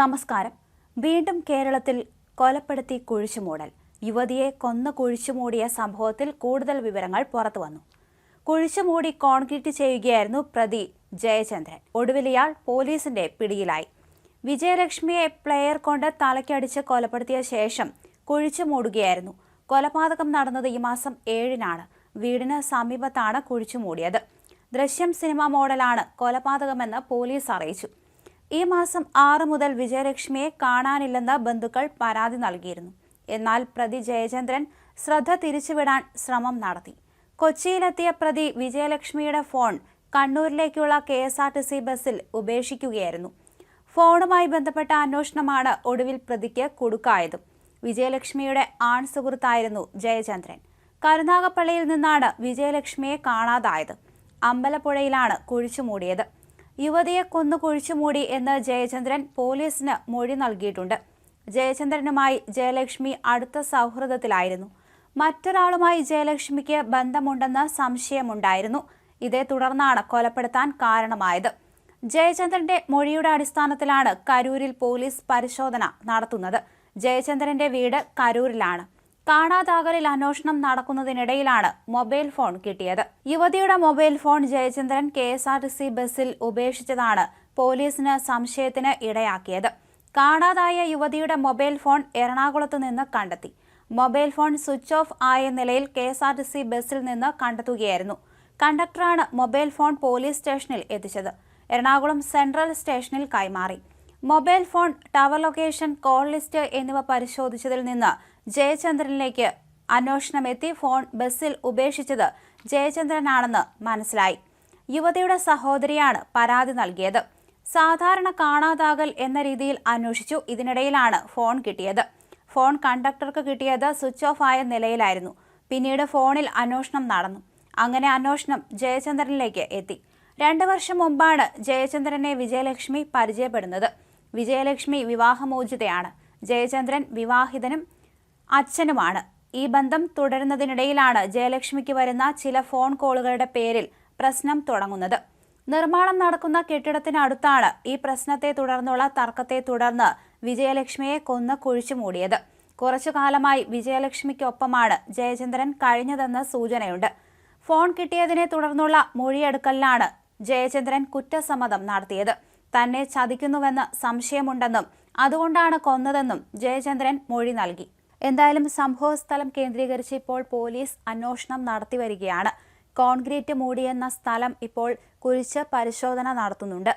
നമസ്കാരം. വീണ്ടും കേരളത്തിൽ കൊലപ്പെടുത്തി കുഴിച്ചുമൂടൽ യുവതിയെ കൊന്ന കുഴിച്ചുമൂടിയ സംഭവത്തിൽ കൂടുതൽ വിവരങ്ങൾ പുറത്തു വന്നു. കുഴിച്ചുമൂടി കോൺക്രീറ്റ് ചെയ്യുകയായിരുന്നു പ്രതി ജയചന്ദ്രൻ. ഒടുവിൽ ഇയാൾ പോലീസിന്റെ പിടിയിലായി. വിജയലക്ഷ്മിയെ പ്ലെയർ കൊണ്ട് തലയ്ക്കടിച്ച് കൊലപ്പെടുത്തിയ ശേഷം കുഴിച്ചു മൂടുകയായിരുന്നു. കൊലപാതകം നടന്നത് ഈ മാസം ഏഴിനാണ്. വീടിന് സമീപത്താണ് കുഴിച്ചു മൂടിയത്. ദൃശ്യം സിനിമ മോഡലാണ് കൊലപാതകമെന്ന് പോലീസ് അറിയിച്ചു. ഈ മാസം ആറ് മുതൽ വിജയലക്ഷ്മിയെ കാണാനില്ലെന്ന് ബന്ധുക്കൾ പരാതി നൽകിയിരുന്നു. എന്നാൽ പ്രതി ജയചന്ദ്രൻ ശ്രദ്ധ തിരിച്ചുവിടാൻ ശ്രമം നടത്തി. കൊച്ചിയിലെത്തിയ പ്രതി വിജയലക്ഷ്മിയുടെ phone കണ്ണൂരിലേക്കുള്ള K S R T C ബസ്സിൽ ഉപേക്ഷിക്കുകയായിരുന്നു. ഫോണുമായി ബന്ധപ്പെട്ട അന്വേഷണമാണ് ഒടുവിൽ പ്രതിക്ക് കുടുക്കായത്. വിജയലക്ഷ്മിയുടെ ആൺ സുഹൃത്തായിരുന്നു ജയചന്ദ്രൻ. കരുനാഗപ്പള്ളിയിൽ നിന്നാണ് വിജയലക്ഷ്മിയെ കാണാതായത്. അമ്പലപ്പുഴയിലാണ് കുഴിച്ചുമൂടിയത്. യുവതിയെ കൊന്നു കുഴിച്ചുമൂടി എന്ന് ജയചന്ദ്രൻ പോലീസിന് മൊഴി നൽകിയിട്ടുണ്ട്. ജയചന്ദ്രനുമായി ജയലക്ഷ്മി അടുത്ത സൗഹൃദത്തിലായിരുന്നു. മറ്റൊരാളുമായി ജയലക്ഷ്മിക്ക് ബന്ധമുണ്ടെന്ന് സംശയമുണ്ടായിരുന്നു. ഇതേ തുടർന്നാണ് കൊലപ്പെടുത്താൻ കാരണമായത്. ജയചന്ദ്രന്റെ മൊഴിയുടെ അടിസ്ഥാനത്തിലാണ് കരൂരിൽ പോലീസ് പരിശോധന നടത്തുന്നത്. ജയചന്ദ്രന്റെ വീട് കരൂരിലാണ്. കാണാതാകലിൽ അന്വേഷണം നടക്കുന്നതിനിടയിലാണ് മൊബൈൽ ഫോൺ കിട്ടിയത്. യുവതിയുടെ mobile phone Jayachandran K S R T C ബസ്സിൽ ഉപേക്ഷിച്ചതാണ് പോലീസിന് സംശയത്തിന് ഇടയാക്കിയത്. കാണാതായ യുവതിയുടെ മൊബൈൽ ഫോൺ എറണാകുളത്ത് നിന്ന് കണ്ടെത്തി. മൊബൈൽ ഫോൺ സ്വിച്ച് ഓഫ് ആയ നിലയിൽ K S R T C ബസ്സിൽ നിന്ന് കണ്ടെത്തുകയായിരുന്നു. കണ്ടക്ടറാണ് മൊബൈൽ ഫോൺ പോലീസ് സ്റ്റേഷനിൽ എത്തിച്ചത്. എറണാകുളം സെൻട്രൽ സ്റ്റേഷനിൽ കൈമാറി. Mobile phone tower location call list എന്നിവ പരിശോധിച്ചതിൽ നിന്ന് ജയചന്ദ്രനിലേക്ക് അന്വേഷണമെത്തി ഫോൺ ബസ്സിൽ ഉപേക്ഷിച്ചത് ജയചന്ദ്രനാണെന്ന് മനസ്സിലായി. യുവതിയുടെ സഹോദരിയാണ് പരാതി നൽകിയത്. സാധാരണ കാണാതാകൽ എന്ന രീതിയിൽ അന്വേഷിച്ചു. ഇതിനിടയിലാണ് ഫോൺ കിട്ടിയത്. ഫോൺ കണ്ടക്ടർക്ക് കിട്ടിയത് സ്വിച്ച് ഓഫ് ആയ നിലയിലായിരുന്നു. പിന്നീട് ഫോണിൽ അന്വേഷണം നടന്നു. അങ്ങനെ അന്വേഷണം ജയചന്ദ്രനിലേക്ക് എത്തി. രണ്ടു വർഷം മുമ്പാണ് ജയചന്ദ്രനെ വിജയലക്ഷ്മി പരിചയപ്പെടുന്നത്. വിജയലക്ഷ്മി വിവാഹമോചിതയാണ്. ജയചന്ദ്രൻ വിവാഹിതനും അച്ഛനുമാണ്. ഈ ബന്ധം തുടരുന്നതിനിടയിലാണ് ജയലക്ഷ്മിക്ക് വരുന്ന ചില ഫോൺ കോളുകളുടെ പേരിൽ പ്രശ്നം തുടങ്ങുന്നത്. നിർമ്മാണം നടക്കുന്ന കെട്ടിടത്തിനടുത്താണ് ഈ പ്രശ്നത്തെ തുടർന്നുള്ള തർക്കത്തെ തുടർന്ന് വിജയലക്ഷ്മിയെ കൊന്ന് കുഴിച്ചു മൂടിയത്. കുറച്ചു കാലമായി വിജയലക്ഷ്മിക്കൊപ്പമാണ് ജയചന്ദ്രൻ കഴിഞ്ഞതെന്ന് സൂചനയുണ്ട്. ഫോൺ കിട്ടിയതിനെ തുടർന്നുള്ള മൊഴിയെടുക്കലിലാണ് ജയചന്ദ്രൻ കുറ്റസമ്മതം നടത്തിയത്. തന്നെ ചതിക്കുന്നുവെന്ന് സംശയമുണ്ടെന്നും അതുകൊണ്ടാണ് കൊന്നതെന്നും ജയചന്ദ്രൻ മൊഴി നൽകി. എന്തായാലും സംഭവ സ്ഥലം കേന്ദ്രീകരിച്ച് ഇപ്പോൾ പോലീസ് അന്വേഷണം നടത്തിവരികയാണ്. കോൺക്രീറ്റ് മൂടിയെന്ന സ്ഥലം ഇപ്പോൾ കുഴിച്ച് പരിശോധന നടത്തുന്നുണ്ട്.